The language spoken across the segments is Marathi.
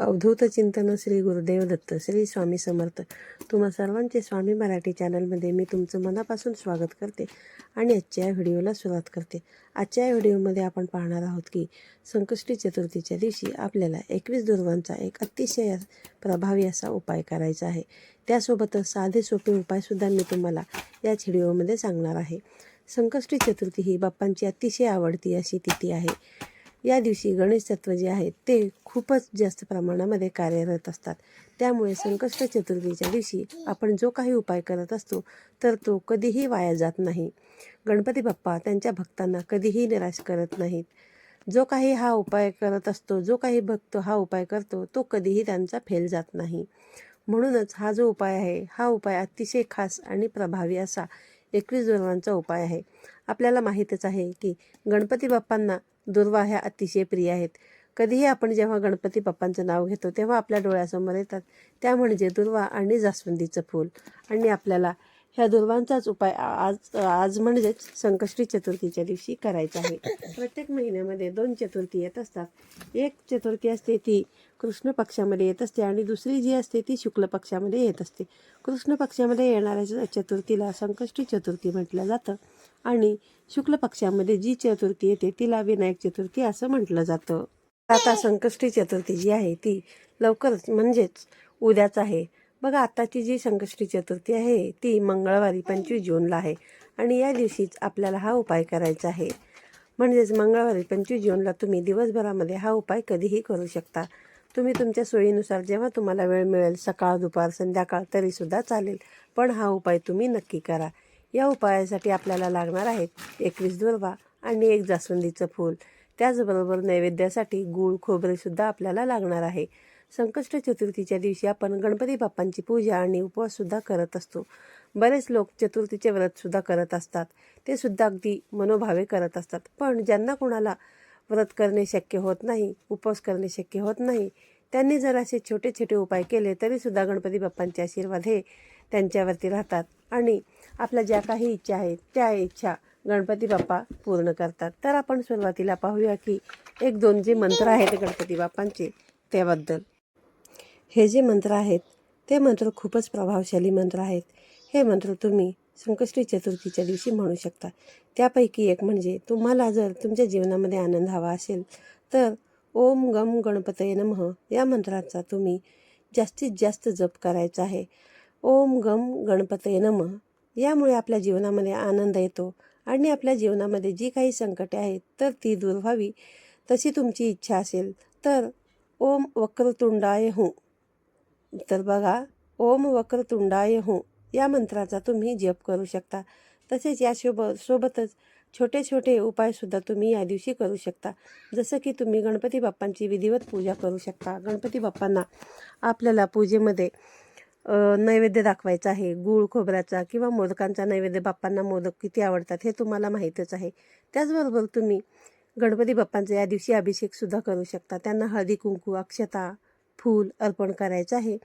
अवधूत चिंतन श्री गुरुदेव दत्त श्री स्वामी समर्थ. तुम्हा सर्वांचे स्वामी मराठी चॅनलमध्ये मी तुमचं मनापासून स्वागत करते आणि आजच्या व्हिडिओला सुरुवात करते. आजच्या व्हिडिओमध्ये आपण पाहणार आहोत की संकष्टी चतुर्थीच्या दिवशी आपल्याला एकवीस दुर्वांचा एक अतिशय प्रभावी असा उपाय करायचा आहे. त्यासोबतच साधे सोपे उपायसुद्धा मी तुम्हाला याच व्हिडिओमध्ये सांगणार आहे. संकष्टी चतुर्थी ही बाप्पांची अतिशय आवडती अशी तिथी आहे. या दिवशी गणेश तत्व जे आहेत ते खूपच जास्त प्रमाणामध्ये कार्यरत असतात. त्यामुळे संकष्ट चतुर्थीच्या दिवशी आपण जो काही उपाय करत असतो तर तो कधीही वाया जात नाही. गणपती बाप्पा त्यांच्या भक्तांना कधीही निराश करत नाहीत. जो काही हा उपाय करत असतो जो काही भक्त हा उपाय करतो तो कधीही त्यांचा फेल जात नाही. म्हणूनच हा जो उपाय आहे हा उपाय अतिशय खास आणि प्रभावी असा. एकवीस दुर्वांचा उपाय आहे. आपल्याला माहीतच आहे की गणपती बाप्पांना दुर्वा ह्या अतिशय प्रिय आहेत. कधीही आपण जेव्हा गणपती बाप्पांचं नाव घेतो तेव्हा आपल्या डोळ्यासमोर येतात. त्या म्हणजे दुर्वा आणि जास्वंदीचं फूल. आणि आपल्याला ह्या दुर्वांचाच उपाय आज आज म्हणजेच संकष्टी चतुर्थीच्या दिवशी करायचा आहे. प्रत्येक महिन्यामध्ये दोन चतुर्थी येत असतात. एक चतुर्थी असते ती कृष्ण पक्षामध्ये येत असते आणि दुसरी जी असते ती शुक्ल पक्षामध्ये येत असते. कृष्ण पक्षामध्ये येणाऱ्या चतुर्थीला संकष्टी चतुर्थी म्हटलं जातं आणि शुक्ल पक्षामध्ये जी चतुर्थी येते तिला विनायक चतुर्थी असं म्हटलं जातं. आता संकष्टी चतुर्थी जी आहे ती लवकरच म्हणजेच उद्याच आहे. बघा आताची जी संकष्टी चतुर्थी आहे ती मंगळवारी पंचवीस जूनला आहे आणि या दिवशीच आपल्याला हा उपाय करायचा आहे. म्हणजेच मंगळवारी पंचवीस जूनला तुम्ही दिवसभरामध्ये हा उपाय कधीही करू शकता. तुम्ही तुमच्या सोयीनुसार जेव्हा तुम्हाला वेळ मिळेल सकाळ दुपार संध्याकाळ तरीसुद्धा चालेल. पण हा उपाय तुम्ही नक्की करा. या उपायासाठी आपल्याला लागणार आहेत एकवीस दुर्वा आणि एक जास्वंदीचं फूल. त्याचबरोबर नैवेद्यासाठी गूळ खोबरेसुद्धा आपल्याला लागणार आहे. संकष्ट चतुर्थीच्या दिवशी आपण गणपती बाप्पांची पूजा आणि उपवाससुद्धा करत असतो. बरेच लोक चतुर्थीचे व्रतसुद्धा करत असतात. ते सुद्धा अगदी मनोभावे करत असतात. पण ज्यांना कोणाला व्रत करणे शक्य होत नाही उपवास करणे शक्य होत नाही त्यांनी जर असे छोटे छोटे उपाय केले तरीसुद्धा गणपती बाप्पांचे आशीर्वाद हे त्यांच्यावरती राहतात. आणि आपल्या ज्या काही इच्छा आहेत त्या इच्छा गणपती बाप्पा पूर्ण करतात. तर आपण सुरुवातीला पाहूया की एक दोन जे मंत्र आहेत गणपती बाप्पांचे त्याबद्दल. हे जे मंत्र आहेत ते मंत्र खूपच प्रभावशाली मंत्र आहेत. हे मंत्र तुम्ही संकष्टी चतुर्थीच्या दिवशी म्हणू शकता. त्यापैकी एक म्हणजे तुम्हाला जर तुमच्या जीवनामध्ये आनंद हवा असेल तर ओम गम गणपतये नमः या मंत्राचा तुम्ही जास्तीत जास्त जप करायचा आहे. ओम गम गणपतये नमः यामुळे आपल्या जीवनामध्ये आनंद येतो आणि आपल्या जीवनामध्ये जी काही संकटे आहेत तर ती दूर व्हावी. तशी तुमची इच्छा असेल तर ओम वक्रतुंडाय हूं. तर बघा ओम वक्रतुंडाय हो या मंत्राचा तुम्ही जप करू शकता. तसेच या शोब सोबतच छोटे छोटे उपायसुद्धा तुम्ही या दिवशी करू शकता. जसं की तुम्ही गणपती बाप्पांची विधिवत पूजा करू शकता. गणपती बाप्पांना आपल्याला पूजेमध्ये नैवेद्य दाखवायचा आहे. गूळ खोबऱ्याचा किंवा मोदकांचा नैवेद्य बाप्पांना मोदक किती आवडतात हे तुम्हाला माहीतच आहे. त्याचबरोबर तुम्ही गणपती बाप्पांचा या दिवशी अभिषेकसुद्धा करू शकता. त्यांना हळदी कुंकू अक्षता फूल अर्पण करायचं आहे.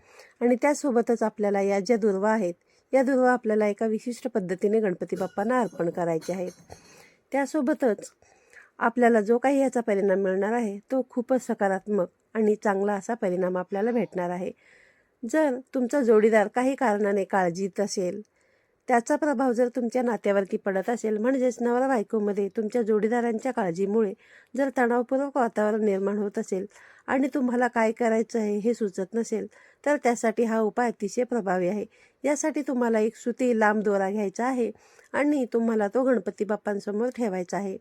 आणि त्यासोबतच आपल्याला या ज्या दुर्वा आहेत या दुर्वा आपल्याला एका विशिष्ट पद्धतीने गणपती बाप्पांना अर्पण करायचे आहेत. त्यासोबतच आपल्याला जो काही याचा परिणाम मिळणार आहे तो खूपच सकारात्मक आणि चांगला असा परिणाम आपल्याला भेटणार आहे. जर तुमचा जोडीदार काही कारणाने काळजीत असेल त्याचा प्रभाव जर तुमच्या नात्यावरती पडत असेल म्हणजेच नवरा बायकोमध्ये तुमच्या जोडीदारांच्या काळजीमुळे जर तणावपूर्वक वातावरण निर्माण होत असेल आणि तुम्हाला काय करायचं आहे हे सुचत नसेल तर त्यासाठी हा उपाय अतिशय प्रभावी आहे. यासाठी तुम्हाला एक सुती लांब दोरा घ्यायचा आहे आणि तुम्हाला तो गणपती बाप्पांसमोर ठेवायचा आहे.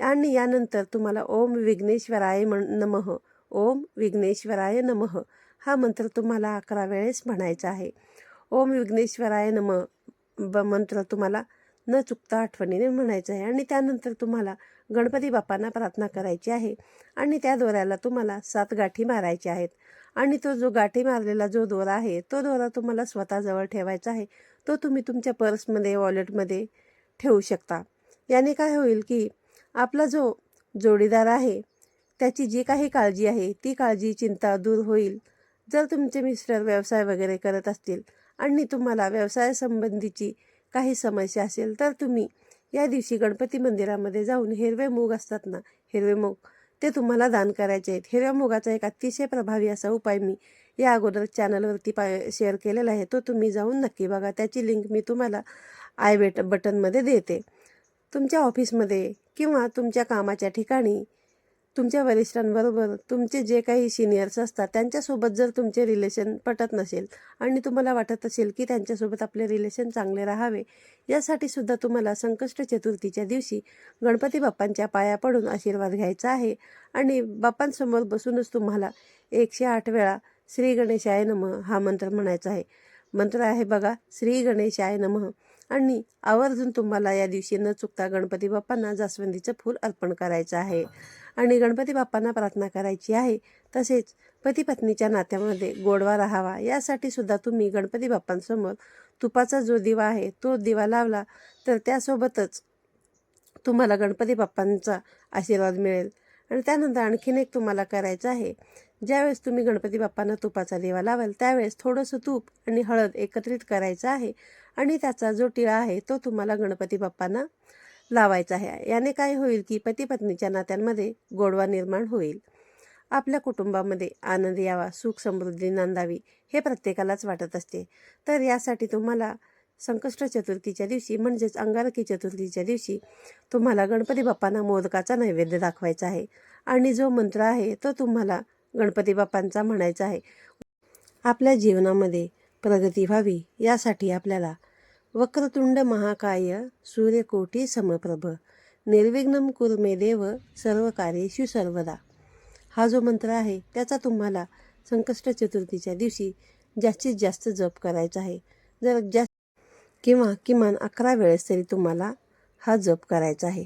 आणि यानंतर तुम्हाला ओम विघ्नेश्वराय म्हण नमः. ओम विघ्नेश्वराय नमः. हा मंत्र तुम्हाला अकरा वेळेस म्हणायचा आहे. ओम विघ्नेश्वराय नम ब मंत्र तुम्हाला न चुकता आठवणीने म्हणायचं आहे. आणि त्यानंतर तुम्हाला गणपती बाप्पांना प्रार्थना करायची आहे आणि त्या दोऱ्याला तुम्हाला सात गाठी मारायच्या आहेत. आणि तो जो गाठी मारलेला जो दोरा आहे तो दोरा तुम्हाला स्वतःजवळ ठेवायचा आहे. तो तुम्ही तुमच्या पर्समध्ये वॉलेटमध्ये ठेवू शकता. याने काय होईल की आपला जो जोडीदार आहे त्याची जी काही काळजी आहे ती काळजी चिंता दूर होईल. जर तुमचे मिस्टर व्यवसाय वगैरे करत असतील आणि तुम्हाला व्यवसायासंबंधीची काही समस्या असेल तर तुम्ही या दिवशी गणपती मंदिरामध्ये जाऊन हिरवे मूग असतात ना हिरवे मूग ते तुम्हाला दान करायचे आहेत. हिरव्या मुगाचा एक अतिशय प्रभावी असा उपाय मी या अगोदर चॅनलवरती पा शेअर केलेला आहे. तो तुम्ही जाऊन नक्की बघा. त्याची लिंक मी तुम्हाला आय बेट बटनमध्ये देते. तुमच्या ऑफिसमध्ये किंवा तुमच्या कामाच्या ठिकाणी तुमच्या वरिष्ठांबरोबर तुमचे जे काही सिनियर्स असतात त्यांच्यासोबत जर तुमचे रिलेशन पटत नसेल आणि तुम्हाला वाटत असेल की त्यांच्यासोबत आपले रिलेशन चांगले राहावे यासाठी सुद्धा तुम्हाला संकष्ट चतुर्थीच्या दिवशी गणपती बाप्पांच्या पाया पडून आशीर्वाद घ्यायचा आहे आणि बाप्पांसमोर बसूनच तुम्हाला एकशे आठ वेळा श्री गणेशाय नमः हा मंत्र म्हणायचा आहे. मंत्र आहे बघा श्री गणेशाय नमः. आणि आवर्जून तुम्हाला या दिवशी न चुकता गणपती बाप्पांना जास्वंदीचं फूल अर्पण करायचं आहे. आणि गणपती बाप्पांना प्रार्थना करायची आहे. तसेच पती पत्नीच्या नात्यामध्ये गोडवा राहावा. यासाठी सुद्धा तुम्ही गणपती बाप्पांसमोर तुपाचा जो दिवा आहे तो दिवा लावला तर त्यासोबतच तुम्हाला गणपती बाप्पांचा आशीर्वाद मिळेल. आणि त्यानंतर आणखीन एक तुम्हाला करायचं आहे. ज्यावेळेस तुम्ही गणपती बाप्पांना तुपाचा दिवा लावाल त्यावेळेस थोडंसं तूप आणि हळद एकत्रित करायचं आहे. आणि त्याचा जो टिळा आहे तो तुम्हाला गणपती बाप्पांना लावायचा आहे. याने काय होईल की पती पत्नीच्या नात्यांमध्ये गोडवा निर्माण होईल. आपल्या कुटुंबामध्ये आनंद यावा सुख समृद्धी नांदावी हे प्रत्येकालाच वाटत असते. तर यासाठी तुम्हाला संकष्ट चतुर्थीच्या दिवशी म्हणजेच अंगारकी चतुर्थीच्या दिवशी तुम्हाला गणपती बाप्पांना मोदकाचा नैवेद्य दाखवायचा आहे. आणि जो मंत्र आहे तो तुम्हाला गणपती बाप्पांचा म्हणायचा आहे. आपल्या जीवनामध्ये प्रगती व्हावी यासाठी आपल्याला वक्रतुंड महाकाय सूर्यकोटी समप्रभ. निर्विघ्नम कुर्मे देव सर्व कार्येशु सर्वदा. हा जो मंत्र आहे त्याचा तुम्हाला संकष्ट चतुर्थीच्या दिवशी जास्तीत जास्त जप करायचा आहे. जर जास्त किंवा किमान अकरा वेळेस तरी तुम्हाला हा जप करायचा आहे.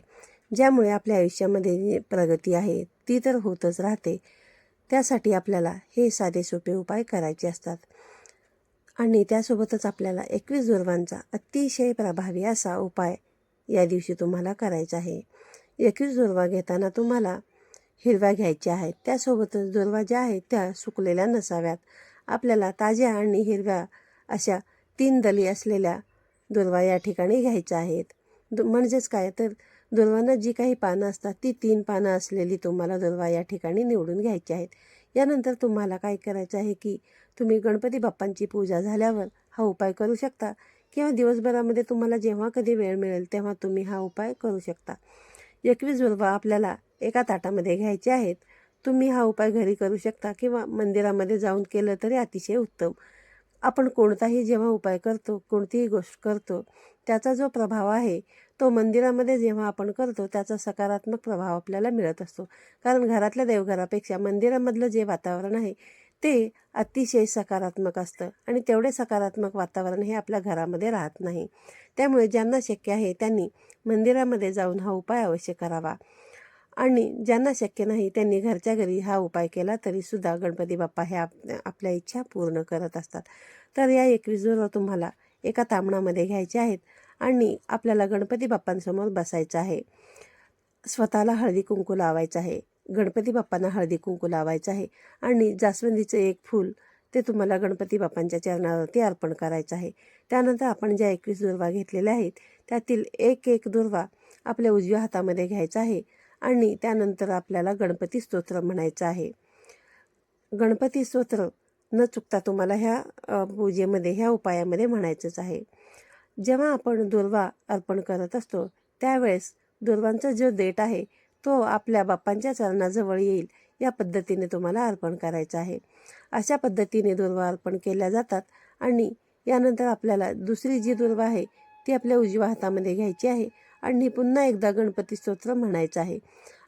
ज्यामुळे आपल्या आयुष्यामध्ये जी प्रगती आहे ती तर होतच राहते. त्यासाठी आपल्याला हे साधे सोपे उपाय करायचे असतात. आणि त्यासोबतच आपल्याला एकवीस दुर्वांचा अतिशय प्रभावी असा उपाय या दिवशी तुम्हाला करायचा आहे. एकवीस दुर्वा घेताना तुम्हाला हिरव्या घ्यायच्या आहेत. त्यासोबतच दुर्वा ज्या आहेत त्या सुकलेल्या नसाव्यात. आपल्याला ताज्या आणि हिरव्या अशा तीन दली असलेल्या दुर्वा या ठिकाणी घ्यायच्या आहेत. दु म्हणजेच काय? तर दुर्वांना जी काही पानं असतात ती तीन पानं असलेली तुम्हाला दुर्वा या ठिकाणी निवडून घ्यायची आहेत. यानंतर तुम्हाला काय करायचं आहे की तुम्ही गणपती बाप्पांची पूजा झाल्यावर हा उपाय करू शकता किंवा दिवसभरामध्ये तुम्हाला जेव्हा कधी वेळ मिळेल तेव्हा तुम्ही हा उपाय करू शकता. एकवीस दुर्वा आपल्याला एका ताटामध्ये घ्यायचे आहेत. तुम्ही हा उपाय घरी करू शकता किंवा मंदिरामध्ये जाऊन केलं तरी अतिशय उत्तम. आपण कोणताही जेव्हा उपाय करतो कोणतीही गोष्ट करतो त्याचा जो प्रभाव आहे तो मंदिरामध्ये जेव्हा आपण करतो त्याचा सकारात्मक प्रभाव आपल्याला मिळत असतो. कारण घरातल्या देवघरापेक्षा मंदिरामधलं जे वातावरण आहे ते अतिशय सकारात्मक असतं. आणि तेवढे सकारात्मक वातावरण हे आपल्या घरामध्ये राहत नाही. त्यामुळे ज्यांना शक्य आहे त्यांनी मंदिरामध्ये जाऊन हा उपाय अवश्य करावा. आणि ज्यांना शक्य नाही त्यांनी घरच्या घरी हा उपाय केला तरीसुद्धा गणपती बाप्पा हे आप आपल्या इच्छा पूर्ण करत असतात. तर या एकवीस जोर तुम्हाला एका तांबणामध्ये घ्यायचे आहेत. आणि आपल्याला गणपती बाप्पांसमोर बसायचं आहे. स्वतःला हळदी कुंकू लावायचं आहे. गणपती बाप्पांना हळदी कुंकू लावायचं आहे. आणि जास्वंदीचं एक फूल ते तुम्हाला गणपती बाप्पांच्या चरणावरती अर्पण करायचं आहे. त्यानंतर आपण ज्या एकवीस दुर्वा घेतलेल्या आहेत त्यातील एक एक दुर्वा आपल्या उजव्या हातामध्ये घ्यायचा आहे. आणि त्यानंतर आपल्याला गणपती स्तोत्र म्हणायचं आहे. गणपती स्तोत्र न चुकता तुम्हाला ह्या पूजेमध्ये ह्या उपायामध्ये म्हणायचंच आहे. जेव्हा आपण दुर्वा अर्पण करत असतो त्यावेळेस दुर्वांचा जो देठ आहे तो आपल्या बाप्पांच्या चरणाजवळ येईल. या पद्धतीने तुम्हाला अर्पण करायचं आहे. अशा पद्धतीने दुर्वा अर्पण केल्या जातात आणि यानंतर आपल्याला दुसरी जी दुर्वा आहे ती आपल्या उजव्या हातामध्ये घ्यायची आहे आणि पुन्हा एकदा गणपती स्तोत्र म्हणायचं आहे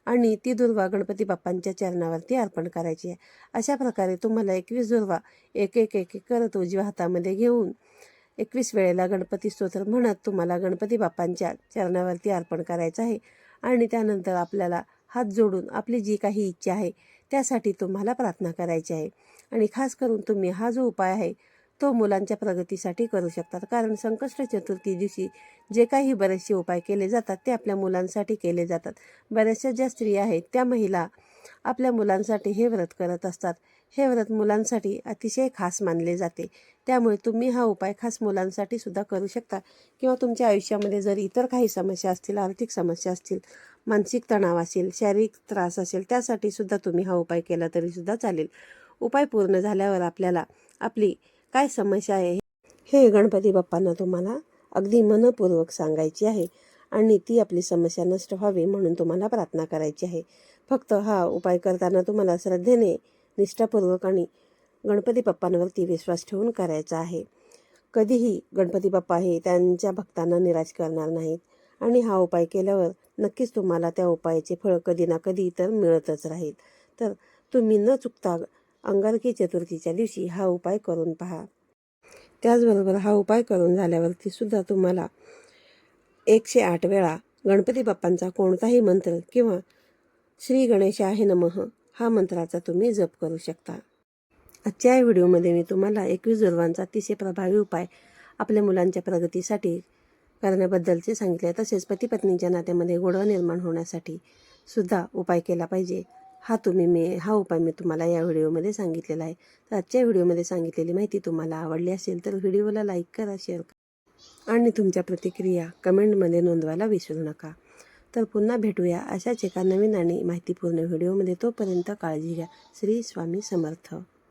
आणि ती दुर्वा गणपती बाप्पांच्या चरणावरती अर्पण करायची आहे. अशा प्रकारे तुम्हाला एकवीस दुर्वा एक एक एक एक करत उजव्या हातामध्ये घेऊन एकवीस वेळेला गणपती स्तोत्र म्हणत तुम्हाला गणपती बाप्पांच्या चरणावरती अर्पण करायचं आहे. आणि त्यानंतर आपल्याला हात जोडून आपली जी काही इच्छा आहे त्यासाठी तुम्हाला प्रार्थना करायची आहे. आणि खास करून तुम्ही हा जो उपाय आहे तो मुलांच्या प्रगतीसाठी करू शकतात. कारण संकष्ट चतुर्थी दिवशी जे काही बरेचसे उपाय केले जातात ते आपल्या मुलांसाठी केले जातात. बऱ्याचशा ज्या स्त्रिया आहेत त्या महिला आपल्या मुलांसाठी हे व्रत करत असतात. हे व्रत मुलांसाठी अतिशय खास मानले जाते. त्यामुळे तुम्ही हा उपाय खास मुलांसाठी सुद्धा करू शकता किंवा तुमच्या आयुष्यामध्ये जर इतर काही समस्या असतील आर्थिक समस्या असतील मानसिक तणाव असेल शारीरिक त्रास असेल त्यासाठी सुद्धा तुम्ही हा उपाय केला तरी सुद्धा चालेल. उपाय पूर्ण झाल्यावर आपल्याला आपली काय समस्या आहे हे गणपती बाप्पांना तुम्हाला अगदी मनपूर्वक सांगायची आहे आणि ती आपली समस्या नष्ट व्हावी म्हणून तुम्हाला प्रार्थना करायची आहे. फक्त हा उपाय करताना तुम्हाला श्रद्धेने निष्ठापूर्वक आणि गणपती बाप्पांवरती विश्वास ठेवून करायचा आहे. कधीही गणपती बाप्पा हे त्यांच्या भक्तांना निराश करणार नाहीत आणि हा उपाय केल्यावर नक्कीच तुम्हाला त्या उपायाचे फळ कधी ना कधी तर मिळतच राहील. तर तुम्ही न चुकता अंगारकी चतुर्थीच्या दिवशी हा उपाय करून पहा. त्याचबरोबर हा उपाय करून झाल्यावरती सुद्धा तुम्हाला एकशे आठ वेळा गणपती बाप्पांचा कोणताही मंत्र किंवा श्री गणेशाय नमः हा मंत्राचा तुम्ही जप करू शकता. आजच्या या व्हिडिओमध्ये मी तुम्हाला एकवीस दुर्वांचा अतिशय प्रभावी उपाय आपल्या मुलांच्या प्रगतीसाठी करण्याबद्दलचे सांगितले. तसेच पती पत्नीच्या नात्यामध्ये गोडवा निर्माण होण्यासाठी सुद्धा उपाय केला पाहिजे. हा तुम्ही मी हा उपाय मी तुम्हाला या व्हिडिओमध्ये सांगितलेला आहे. तर आजच्या व्हिडिओमध्ये सांगितलेली माहिती तुम्हाला आवडली असेल तर व्हिडिओला लाईक करा शेअर करा आणि तुमच्या प्रतिक्रिया कमेंटमध्ये नोंदवायला विसरू नका. तर पुन्हा भेटूया अशाच एका नवीन आणि माहितीपूर्ण व्हिडिओमध्ये. तोपर्यंत काळजी घ्या. श्री स्वामी समर्थ.